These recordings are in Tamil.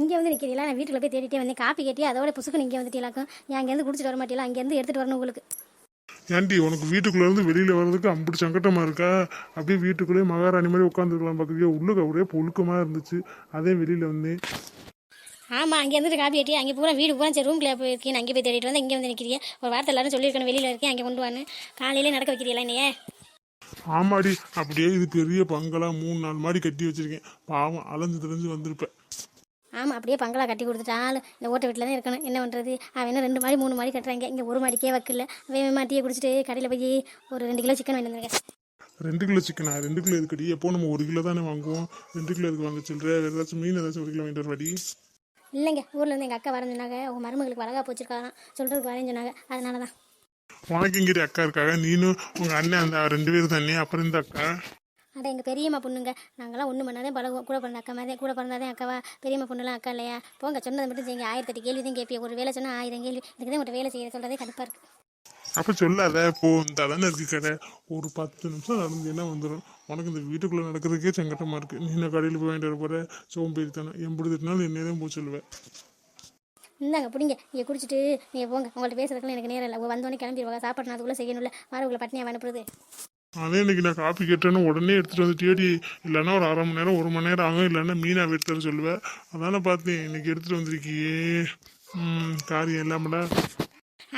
இங்கே வந்து நிற்கிறீங்களா நான் வீட்டுக்குள்ள போய் தேடிட்டே வந்தேன். காப்பி கேட்டி அதோட புசுக்கு நீங்கள் வந்துட்டீங்களாக்கும் ஏன் அங்கேருந்து குடிச்சிட்டு வர மாட்டீங்களா அங்கேருந்து எடுத்துகிட்டு வரணும் உங்களுக்கு. ஏன்டி உனக்கு வீட்டுக்குள்ள இருந்து வெளியில வர்றதுக்கு அம்புட்டு சங்கட்டமா இருக்கா? அப்படியே வீட்டுக்குள்ளேயே மகாராணி மாதிரி உட்காந்துருக்கலாம் பார்க்குறியா உள்ளுக்கு அப்படியே புழுக்கமா இருந்துச்சு. அதே வெளியில வந்தேன். ஆமாம் அங்கே இருந்துட்டு காப்பி கேட்டி அங்கே பூரா வீடு பூரா சரி ரூம்ல போயிருக்கேன். அங்கே போய் தேடிட்டு வந்து இங்கே வந்து நிற்கிறீங்க ஒரு வார்த்தை எல்லாரும் சொல்லியிருக்கணும் வெளியில் இருக்கேன் அங்கே கொண்டு வான்னு. காலையிலே நடக்க வைக்கிறீங்களா என்னையே? ஆமாடி அப்படியே இது பெரிய பங்களா மூணு நாலு மாடி கட்டி வச்சிருக்கேன். பாவம் அலைஞ்சு தெரிஞ்சு வந்திருப்பேன். ஆமாம் அப்படியே பங்களா கட்டி கொடுத்துட்டாலும் இந்த ஓட்ட வீட்டில் தான் இருக்கணும். என்ன பண்ணுறது அவன் என்ன ரெண்டு மாடி மூணு மாடி கட்டுறாங்க. இங்கே ஒரு மாடிக்கே வைக்கல அவன் மாட்டியே குடிச்சிட்டு கடையில் போய் ஒரு ரெண்டு கிலோ சிக்கன் வாங்கி வந்துருக்கேன். ரெண்டு கிலோ சிக்கனா ரெண்டு கிலோ இதுக்கடி எப்போ நம்ம ஒரு கிலோ தானே வாங்குவோம். ரெண்டு கிலோ இதுக்கு வாங்க சொல்ற? வேற ஏதாச்சும் மீன் ஏதாச்சும் ஒரு கிலோ வாங்கிட்டு வரவாடி. இல்லைங்க ஊரில் இருந்து எங்கள் அக்கா வரேன்னு சொன்னாங்க. உங்கள் மருமகளுக்கு வளகா போச்சிருக்காராம் சொல்கிறதுக்கு வரேன்னு சொன்னாங்க. அதனால தான் உனக்கு இங்கிட்ட அக்கா இருக்காங்க நீனும் உங்க அண்ணன் அந்த ரெண்டு பேரும் தானே? அப்புறம் இந்த அக்கா? அட எங்கள் பெரியம்மா பொண்ணுங்க. நாங்களாம் ஒன்று பண்ணாதே பழகுவோம் கூட பிறந்த அக்கா மாதிரி கூட பிறந்தாதே அக்காவா? பெரியம்மா பொண்ணுலாம் அக்கா இல்லையா? போங்க சொன்னதை மட்டும் செய்யுங்க. ஆயிரத்தெட்டு கேள்வி தான் கேட்பீங்க. ஒரு வேலை சொன்னால் ஆயிரம் கேள்வி. இதுக்கு தான் உங்கள்கிட்ட வேலை செய்ய சொல்கிறதே கடுப்பாக இருக்குது அப்ப சொல்லாத போ இந்த தானே இருக்கு கடை ஒரு பத்து நிமிஷம் நடந்தீங்கன்னா வந்துடும் உனக்கு இந்த வீட்டுக்குள்ள நடக்கிறதுக்கே சங்கட்டமா இருக்கு. நீ என்ன கடையில் போய் வாங்கிட்டு வர போற சோம்பேறி தானே எம்படி திட்டினாலும் என்னையே தான் போய் சொல்லுவேன் இந்தாங்க பிடிங்க. நீங்கள் குடிச்சிட்டு நீங்கள் போங்க. உங்கள்கிட்ட பேசுறதுக்குலாம் எனக்கு நேரம் இல்லை. வந்தோடனே கிளம்பிடுவாங்க. சாப்பாடு நான் அதுக்குள்ளே செய்யணும்ல. வரவுகளை பட்னியாக அனுப்புறது. அதே இன்னைக்கு நான் காப்பி கேட்டேன்னு உடனே எடுத்துட்டு வந்து தேடி இல்லைன்னா ஒரு அரை மணி நேரம் ஒரு மணி நேரம் ஆகும் இல்லைன்னா மீனா எடுத்து தர சொல்லுவேன் அதானே பார்த்தேன் இன்னைக்கு எடுத்துட்டு வந்திருக்கியே. காரியம் இல்லாமடா.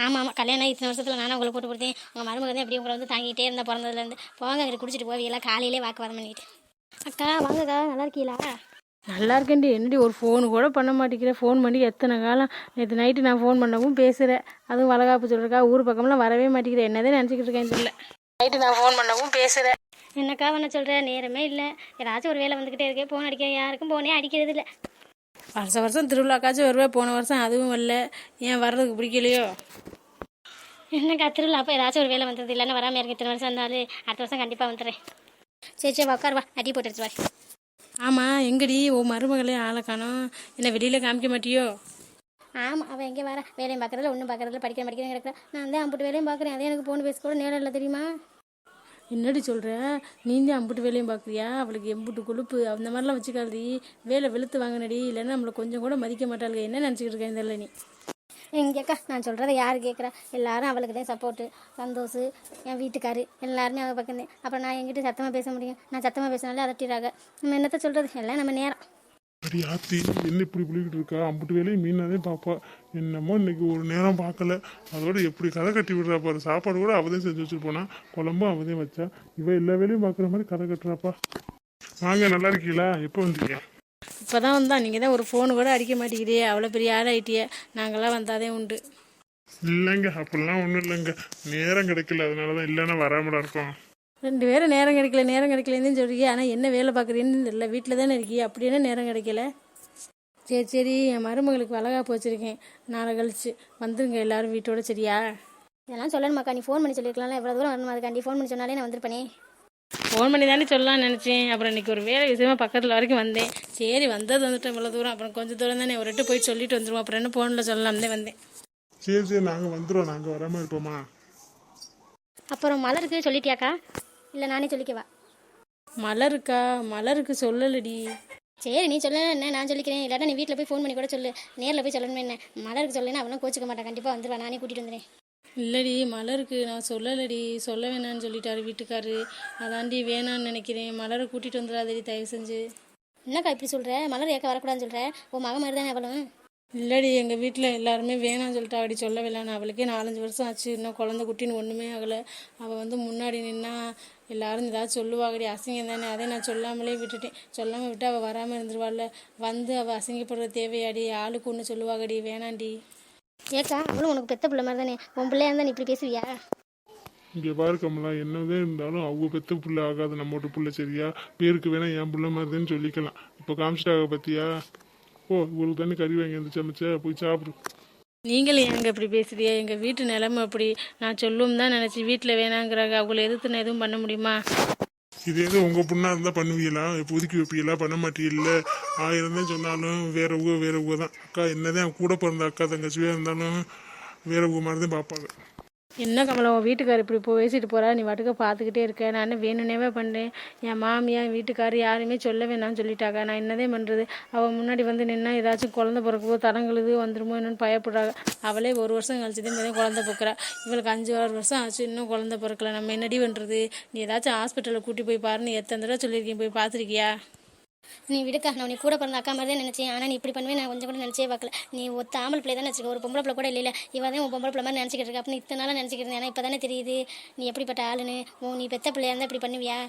ஆமாம் ஆமாம் கல்யாணம் இத்தனை வருஷத்தில் நானும் உங்களுக்கு போட்டு கொடுத்தேன் உங்கள் மருமக தான் எப்படி உங்களை வந்து தாங்கிட்டே இருந்தா பிறந்ததுலேருந்து. போங்க அங்கிட்டு குடிச்சிட்டு போவீங்களா காலையிலே வாக்கு வர பண்ணிட்டு. அக்கா வாங்கக்கா நல்லா இருக்கீங்களா நல்லா இருக்கேன்டி. என்னடி ஒரு ஃபோன் கூட பண்ண மாட்டேங்கிற. ஃபோன் பண்ணி எத்தனை காலம்? நேற்று நைட்டு நான் ஃபோன் பண்ணவும் பேசுகிறேன் அதுவும் வளகாப்பு சொல்கிறக்கா ஊர் பக்கம்லாம் வரவே மாட்டேங்கிறேன் என்னதே நினச்சிக்கிட்டு இருக்கேன் தெரியல. நைட்டு நான் ஃபோன் பண்ணவும் பேசுகிறேன் என்னக்கா பண்ண சொல்கிற நேரமே இல்லை. ஏதாச்சும் ஒரு வேலை வந்துக்கிட்டே இருக்கே ஃபோன் அடிக்க யாருக்கும் போனே அடிக்கிறது இல்லை. வருஷம் வருஷம் திருவிழாக்காச்சும் வருவேன் போன வருஷம் அதுவும் வரல ஏன் வர்றதுக்கு பிடிக்கலையோ? என்னக்கா திருவிழா? அப்போ ஏதாச்சும் ஒரு வேலை வந்தது இல்லைன்னா வராமல் இருக்கு இத்தனை வருஷம் இருந்தாலும் அடுத்த வருஷம் கண்டிப்பாக வந்துடுறேன். சரி சரி உட்கார் வா. அடி போட்டு எடுத்து வா ஆமாம் எங்கடி? ஓ மருமகளே ஆளை காணோம். என்ன வெளியில் காமிக்க மாட்டியோ? ஆமாம் அவள் எங்கே வர? வேலையும் பார்க்குறதில்ல ஒன்றும் பார்க்குறதில்ல படிக்கிற படிக்கிறேன் கிடக்குறா நான் தான் அம்புட்டு வேலையும் பார்க்குறேன். அதே எனக்கு ஃபோன் பேச கூட நேரம் இல்லை தெரியுமா? என்னடி சொல்கிற நீந்தே அம்புட்டு வேலையும் பார்க்குறியா? அவளுக்கு எம்புட்டு கொழுப்பு அந்த மாதிரிலாம் வச்சுக்காதடி. வேலை வெளுத்து வாங்கினடி. இல்லைன்னா நம்மளை கொஞ்சம் கூட மதிக்க மாட்டாளுங்க என்ன நினச்சிக்கிட்டு இருக்கேன் தெரியல நீ? எங்கேக்கா நான் சொல்கிறத யார் கேட்குறா? எல்லாரும் அவளுக்கு தான் சப்போர்ட்டு சந்தோஷ் என் வீட்டுக்காரு எல்லாருமே அவள் பக்கம் தான் அப்புறம் நான் என்கிட்ட சத்தமாக பேச முடியும். நான் சத்தமாக பேசினாலே அதட்டிடுறாங்க. நம்ம என்னத்த சொல்கிறது எல்லாம் நம்ம நேரம். அடி ஆத்தி என்ன இப்படி புளிக்கிட்டு இருக்கா? அம்புட்டு வேலையும் மீனாதே பாப்பா. என்னமோ இன்னைக்கு ஒரு நேரம் பார்க்கல. அதோட எப்படி கதை கட்டி விடுறா பாரு. சாப்பாடு கூட அவதே செஞ்சு வச்சுட்டு போனா குழம்பும் அவதே வச்சா. இவ எல்லா வேலையும் பார்க்குற மாதிரி கதை கட்டுறாப்பா. வாங்க நல்லா இருக்கீங்களா? எப்போ வந்தீங்க? இப்போ தான் வந்தா. நீங்கள் தான் ஒரு ஃபோன் கூட அடிக்க மாட்டேங்கிறீ. அவ்வளோ பெரிய ஆள் ஆயிட்டியே. நாங்களாம் வந்தாதே உண்டு. இல்லைங்க அப்படிலாம் ஒன்றும் இல்லைங்க. நேரம் கிடைக்கல. அதனால தான் இல்லைன்னா வராமடா இருக்கோம். ரெண்டு பேரும் நேரம் கிடைக்கல நேரம் கிடைக்கலன்னு சொல்றீங்க ஆனால் என்ன வேலை பார்க்குறீன்னு தெரியல. வீட்டில் தானே இருக்கீ அப்படி என்ன நேரம் கிடைக்கல? சரி சரி. என் மருமகளுக்கு வளகாப்பு வச்சுருக்கேன். நாளை கழிச்சு வந்துருங்க எல்லாரும் வீட்டோட சரியா? இதெல்லாம் சொல்லணுமாக்கா. நீ ஃபோன் பண்ணி சொல்லியிருக்கலாம்ல எவ்வளோ தூரம் வரணும் அதுக்காண்டி ஃபோன் பண்ணி சொன்னாலே நான் வந்திருப்பேனே. ஃபோன் பண்ணி தானே சொல்லலாம்னு நினச்சேன். அப்புறம் இன்னைக்கு ஒரு வேலை விஷயமா பக்கத்தில் வரைக்கும் வந்தேன். சரி வந்தது வந்துட்டேன் இவ்வளோ தூரம். அப்புறம் கொஞ்சம் தூரம் தானே. ஒரு எட்டு போய் சொல்லிட்டு வந்துருவோம். அப்புறம் என்ன ஃபோனில் சொல்லலாம் தான் வந்தேன். சரி சரி. நாங்கள் வந்துடுவோம் நாங்கள் வராமல் இருப்போமா? அப்புறம் மலருக்கு சொல்லிட்டியாக்கா? இல்லை நானே சொல்லிக்கவா? மலருக்கா? மலருக்கு சொல்லலடி. சரி நீ சொல்ல என்ன? நான் சொல்லிக்கிறேன். இல்லாட்டா நீ வீட்டில் போய் ஃபோன் பண்ணி கூட சொல்லு. நேரில் போய் சொல்லணுமே என்ன? மலருக்கு சொல்லுன்னா அவனும் கோச்சிக்க மாட்டான். கண்டிப்பாக வந்துடுவா நானே கூட்டிகிட்டு வந்துடுறேன். இல்லடி மலருக்கு நான் சொல்லலடி. சொல்ல வேணான்னு சொல்லிட்டாரு வீட்டுக்காரு. அதாண்டி வேணான்னு நினைக்கிறேன். மலரை கூட்டிகிட்டு வந்துடாதடி தயவு செஞ்சு. என்னக்கா இப்படி சொல்கிற மலர் ஏக்க வரக்கூடாதுன்னு சொல்கிற உன் மக மாதிரி தானே அவளும்? இல்லடி எங்கள் வீட்டில் எல்லாருமே வேணாம்னு சொல்லிட்டு. அப்படி சொல்ல வேணாம் அவளுக்கே நாலஞ்சு வருஷம் ஆச்சு. இன்னும் குழந்தை குட்டின்னு ஒன்றுமே ஆகலை. அவள் வந்து முன்னாடி நின்னா எல்லாரும் ஏதாவது சொல்லுவாங்கடி. அசிங்கம் தானே. அதே நான் சொல்லாமலே விட்டுட்டேன். சொல்லாமல் விட்டு அவள் வராமல் இருந்துருவாள்ல. வந்து அவள் அசிங்கப்படுற தேவையாடி. ஆளுக்கு ஒன்று சொல்லுவாங்கடி. வேணாண்டி. ஏக்கா அவளும் உனக்கு பெத்த பிள்ளை மாதிரி தானே. உன் பிள்ளையா இருந்தா இப்படி பேசுவியா? இங்கே பாரு கமலா. என்னதான் இருந்தாலும் அவங்க பெத்த புள்ள ஆகாது. நம்ம வீட்டு புள்ள சரியா? பேருக்கு வேணா என் புள்ள மாதிரின்னு சொல்லிக்கலாம். இப்போ காமிச்சிட்டாக பத்தியா? ஓ இவளுக்கு தானே கறி வாங்கி வந்து சமைச்ச போய் சாப்பிடு. நீங்களும் எங்க இப்படி பேசுறியே எங்கள் வீட்டு நிலைமை அப்படி. நான் சொல்லும் தான் நினச்சி வீட்டில் வேணாங்கிறாங்க. அவங்கள எதிர்த்து நான் எதுவும் பண்ண முடியுமா? இதே இது உங்க பொண்ணா இருந்தா பண்ணுவீங்களா? இப்போ ஒதுக்கி வைப்பீங்களா? பண்ண மாட்டீங்கல்ல? ஆயிரம் தான் சொன்னாலும் வேற ஊ வேற ஊ தான் அக்கா என்னதான் கூட பிறந்த அக்கா தங்கச்சியா இருந்தாலும் வேற ஊ மாதிரி தான் பார்ப்பாங்க. என்ன கமலம் உன் வீட்டுக்கார் இப்படி போய் பேசிட்டு போறா நீ வாட்டுக்க பார்த்துக்கிட்டே இருக்க. நான் வேணும்னேவே பண்ணுறேன் என் மாமியா என் வீட்டுக்கார் யாருமே சொல்ல வேணாம்னு சொல்லிட்டாங்க. நான் என்னதே பண்ணுறது அவள் முன்னாடி வந்து நின்னா ஏதாச்சும் குழந்தை பிறக்கவோ தரங்களுக்கு வந்துருமோ என்னன்னு பயப்படுறாங்க அவளே ஒரு வருஷம் கழிச்சு தான் குழந்தை பிறக்கிறா. இவளுக்கு அஞ்சு ஆறு வருஷம் ஆச்சு. இன்னும் குழந்தை பிறக்கல. நம்ம என்னடி பண்ணுறது நீ ஏதாச்சும் ஹாஸ்பிட்டலில் கூட்டி போய் பாருன்னு எத்தனை தடவை சொல்லியிருக்கீங்க போய் பார்த்துருக்கியா நீ விடுக்கா நான் நீ கூட பிறந்த அக்கா மாதிரி தான் நினச்சேன். ஆனால் நீ இப்படி பண்ணுவே நான் கொஞ்சம் கூட நினச்சே பார்க்கல. நீ ஒத்த ஆம்பளை பிள்ளை தான் நினச்சிக்க. ஒரு பொம்பளை பிள்ளை கூட இல்லை இவ தான் உன் பொம்பளை பிள்ளை மாதிரி நினச்சிக்கிட்டு இருக்கா. அப்படின்னு இத்தனை நாளாக நினச்சிக்கிட்டு இருந்தேன் ஆனால் இப்போ தானே தெரியுது. நீ எப்படிப்பட்ட ஆளுன்னு. ஓ நீ பெத்த பிள்ளையா இருந்தால் இப்படி பண்ணுவியா?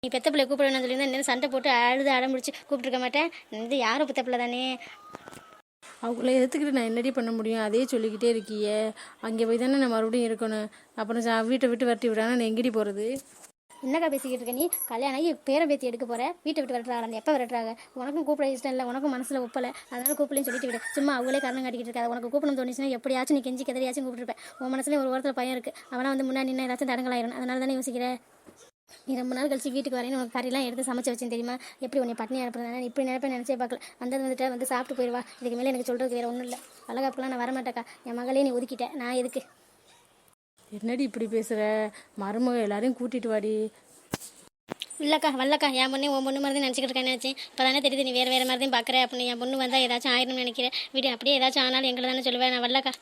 நீ பெத்த பிள்ளை கூப்பிடணும் சொல்லியிருந்தா இன்னும் சண்டை போட்டு அழுது அடம் முடிச்சு கூப்பிட்டுருக்க மாட்டேன். இது யாரும் பெத்த பிள்ளை தானே? அவங்கள எதிர்த்துக்கிட்டு நான் என்னடி பண்ண முடியும்? அதே சொல்லிக்கிட்டே இருக்கியே. அங்கே போய் தானே நான் மறுபடியும் இருக்கணும். அப்புறம் சா- வீட்டை விட்டு வரட்டி விடாங்கன்னா நான் எங்கடி போகிறது என்னக்கா பேசிக்கிட்டு இருக்க நீ? கல்யாணம் ஆகி பேரை பேத்தி எடுக்க போற. வீட்டை விட்டு விரட்டுறாங்க அந்த எப்போ விரட்டுறாங்க? உனக்கும் கூப்பிட இஷ்டம் இல்லை உனக்கும் மனசில் ஒப்பலை. அதனால கூப்பிடலன்னு சொல்லிட்டு விடு. சும்மா அவங்களே காரணம் காட்டிக்கிட்டு இருக்காது. உனக்கு கூப்பிடணும் தோணுச்சுன்னா எப்படியாச்சும் நீ கெஞ்சி கதறியாச்சும் கூப்பிட்டுருப்பேன் உன் மனசுல ஒரு ஓரத்தில் பையன் இருக்கு. அவனா வந்து முன்னாடி நின்று ஏதாச்சும் தடங்களாயிரும் அதனால தானே யோசிக்கிறேன் நீ ரொம்ப நாள் கழிச்சு வீட்டுக்கு வரேன்னு உனக்கு கறிலாம் எடுத்து சமைச்சு வச்சேன் தெரியுமா? எப்படி உன்னை பட்னி அனுப்புறேன் இப்படி நினைப்பேன் நினச்சே பார்க்கல. வந்தது வந்துட்டு வந்து சாப்பிட்டு போயிடுவா இதுக்கு மேலே எனக்கு சொல்கிறதுக்கு வேறு ஒன்றும் இல்லை. அழகாப்புலாம் நான் வரமாட்டேக்கா என் மகளே நீ ஒதுக்கிட்டேன் நான் எதுக்கு? என்னடி இப்படி பேசுகிற மருமக எல்லாரையும் கூட்டிட்டு வாடி. இல்லக்கா வரலக்கா. என் பொண்ணு உன் பொண்ணு மாதிரி தான் நினச்சிக்கிட்டு இருக்கேன் இப்போ தானே தெரியுது நீ வேறு வேறு மாதிரி தான் பார்க்குற அப்படின்னு என் பொண்ணு வந்தால் ஏதாச்சும் ஆயிரணும்னு நினைக்கிறேன். வீடு அப்படியே ஏதாச்சும் ஆனாலும் எங்களை தானே சொல்லுவேன் நான் வரலக்கா.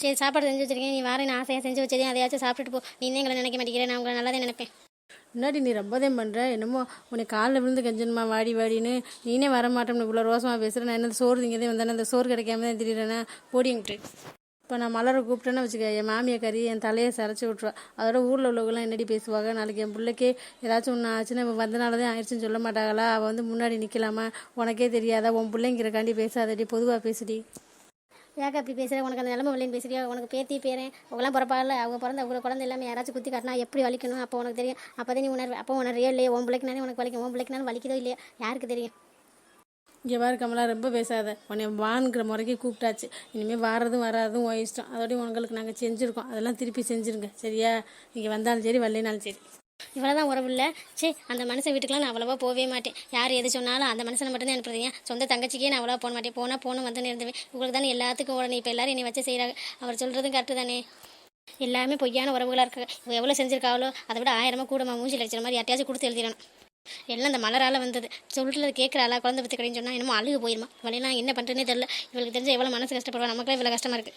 சரி சாப்பாடு செஞ்சு வச்சிருக்கேன். நீ வாரேன் ஆசையாக செஞ்சு வச்சதையும் அதையாச்சும் சாப்பிட்டுட்டு போ. நீ தான் எங்களை நினைக்க மாட்டேங்கிறேன் நான் உங்களை நல்லா தான் நினைப்பேன். முன்னாடி நீ ரொம்பதான் பண்ணுற என்னமோ உன்னை காலில் விழுந்து கஞ்சனுமா வாடி வாடின்னு. நீனே வர மாட்டோம்னு இவ்வளோ ரோசமாக பேசுகிற நான் என்ன சோறு திங்கதே வந்தேன் அந்த சோறு கிடைக்காம தான் திடீரென போடிங்கிட்டு இப்போ நான் மலரை கூப்பிட்டேன்னு வச்சுக்க என் மாமியை கறி என் தலையை சரைச்சி விட்ருவா அதோட ஊரில் உள்ளவங்களாம் என்னடி பேசுவாங்க? நாளைக்கு என் பிள்ளைக்கே ஏதாச்சும் ஒன்று ஆச்சுன்னா இவன் வந்தனால தான் ஆயிடுச்சுன்னு சொல்ல மாட்டாங்களா? அவள் வந்து முன்னாடி நிற்கலாமா உனக்கே தெரியாதா? உன் பிள்ளைங்கிறக்காண்டி பேசாதடி பொதுவாக பேசுடி. ஏக்கா அப்படி பேசுகிற உனக்கு அந்த நிலமை இல்லைன்னு பேசுறியா? உனக்கு பேத்தி பேரன் அவங்களாம் பிறப்பாங்கல்ல அவங்க பிறந்த அவங்க குழந்தை எல்லாமே யாராச்சும் குத்தி காட்டினா எப்படி வலிக்கணும்? அப்போ உனக்கு தெரியும். அப்போ தான் நீ உணர்வு அப்போ உணர்றியோ இல்லையா? உன் பிள்ளைக்குனாலே உனக்கு வலிக்கும். உன் பிள்ளைக்குனாலும் வலிக்குதோ இல்லையா? யாருக்கு தெரியும்? இங்கே பாரு கமலா ரொம்ப பேசாத. உன்னை வான்கிற முறைக்கு கூப்பிட்டாச்சு. இனிமேல் வாரதும் வராதும் ஓ இஷ்டம். அதோடய உங்களுக்கு நாங்கள் செஞ்சுருக்கோம். அதெல்லாம் திருப்பி செஞ்சுருங்க. சரியா? நீங்கள் வந்தாலும் சரி வரலைனாலும் சரி. இவ்வளோதான் உறவு இல்லை. சே அந்த மனுஷன் வீட்டுக்குலாம் நான் அவ்வளோவா போகவே மாட்டேன். யார் எது சொன்னாலும் அந்த மனுஷனை மட்டும்தான் அனுப்புறீங்க. சொந்த தங்கச்சிக்கே நான் அவ்வளோவா போக மாட்டேன். போனால் போன வந்து இருந்தேன் உங்களுக்கு தானே எல்லாத்துக்கும் உடனே இப்போ எல்லாரும் என்னை வச்சு செய்கிறாங்க அவர் சொல்கிறதும் கரெக்டு தானே. எல்லாமே பொய்யான உறவுகளாக இருக்காங்க. இவ எவ்வளோ செஞ்சுருக்காவளோ அதை விட ஆயிரமா கூடமா மூஞ்சி லட்சம் மாதிரி யார்ட்டையாச்சும் கொடுத்து எழுதிடணும். எல்லாம் அந்த மலரால் வந்தது. சொல்லிட்டு கேட்குறாளா குழந்தை பற்றி கிடைன்னு சொன்னால் என்னமோ அழுகு போயிருமா? இவளெல்லாம் என்ன பண்ணுறதுனே தெரில இவளுக்கு தெரிஞ்ச எவ்வளோ மனசு கஷ்டப்படுவா? நமக்குலாம் இவ்வளோ கஷ்டமாக இருக்குது